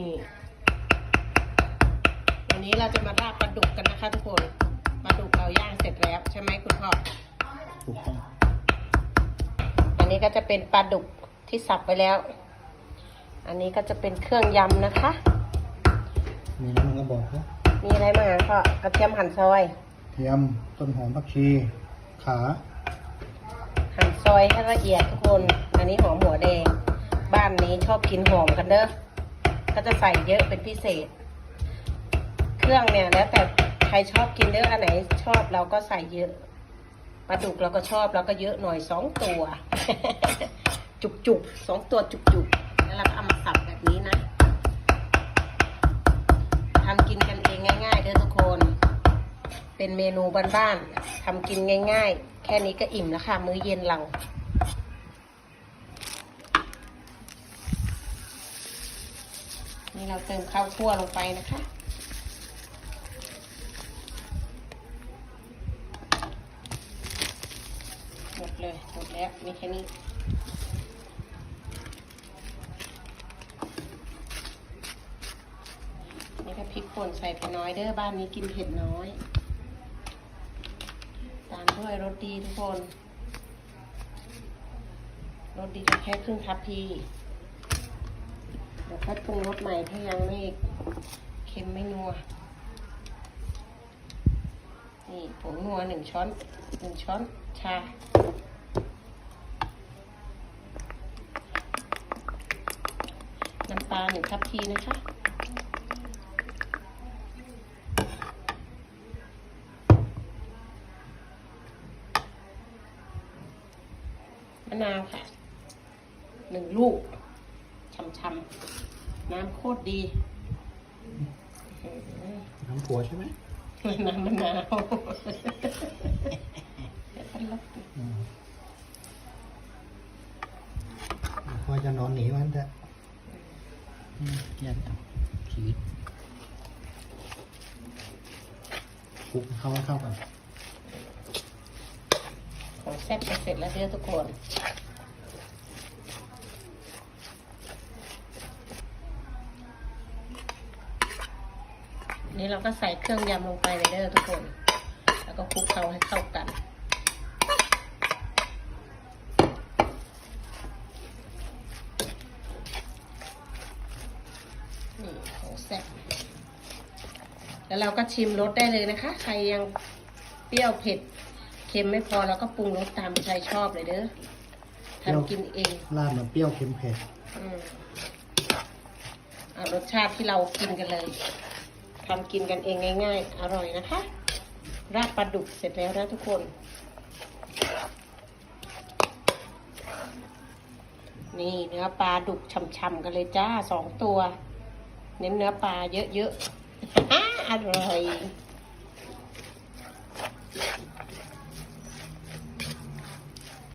นี่วันนี้เราจะมาราดปลาดุกกันนะคะทุกคนปลาดุกเราย่างเสร็จแล้ว ใช่ไหมคุณพ่อถูกต้องอันนี้ก็จะเป็นปลาดุกที่สับไปแล้ว อันนี้ก็จะเป็นเครื่องยำนะคะ มีน้ำมันก็บอกนะมีอะไรบ้างอะพ่อกระเทียมหั่นซอยเทียมต้นหอมผักชี ขาหั่นซอยให้ละเอียดทุกคน อันนี้หอมหัวแดง บ้านนี้ชอบกินหอมกันเด้อ ก็จะใส่เยอะเป็นพิเศษ เครื่องเนี่ยแล้วแต่ใครชอบกินเด้ออันไหนชอบเราก็ใส่เยอะปลาดุกเราก็ชอบเราก็เยอะหน่อยสองตัว จุกจุกสองตัวจุกจุกแล้วเราก็เอามาสับแบบนี้นะทำกินกันเองง่ายๆเด้อทุกคน เป็นเมนูบ้านๆทำกินง่าย ๆ แค่นี้ก็อิ่มแล้วค่ะ มื้อเย็นเรา นี่เราเติมข้าวคั่วลงไปนะคะ หมดเลยหมดแล้วมีแค่นี้นี่ก็พริกป่นใส่ไปน้อยเด้อบ้านนี้กินเผ็ดน้อย ตามด้วยรสดีทุกคนรสดีก็แค่ครึ่งทัพพี ดี๋ยวค่อยปรุงรสใหม่ถ้ายังไม่เค็มไม่นัว นี่ผงนัวหนึ่งช้อนหนึ่งช้อนชาน้ำปลาหนึ่งทัพพีนะคะมะนาวค่ะหนึ่งลูก ช่ำๆน้ำโคตรดีอื้อหือน้ำผัวใช่ไหมน้ำมะนาวเดี๋ยวตลกอืมพอจะนอนหนีมันแต่อืมยันเอาขีดคลุกเข้าให้เข้ากันของแซ่บจะเสร็จแล้วเด้อทุกคน นี่เราก็ใส่เครื่องยำลงไปเลยเด้อทุกคน แล้วก็คลุกเคล้าให้เข้ากัน นี่ของแซ่บแล้วเราก็ชิมรสได้เลยนะคะ ใครยังเปรี้ยวเผ็ดเค็มไม่พอเราก็ปรุงรสตามใจชอบเลยเด้อทำกินเองราดมาเปรี้ยวเค็มเผ็ด อืมเอารสชาติที่เรากินกันเลย ทำกินกันเองง่าย ๆ อร่อยนะคะ ราดปลาดุกเสร็จแล้วนะทุกคน นี่เนื้อปลาดุกช่ำๆกันเลยจ้าสองตัว เน้นเนื้อปลาเยอะๆอร่อย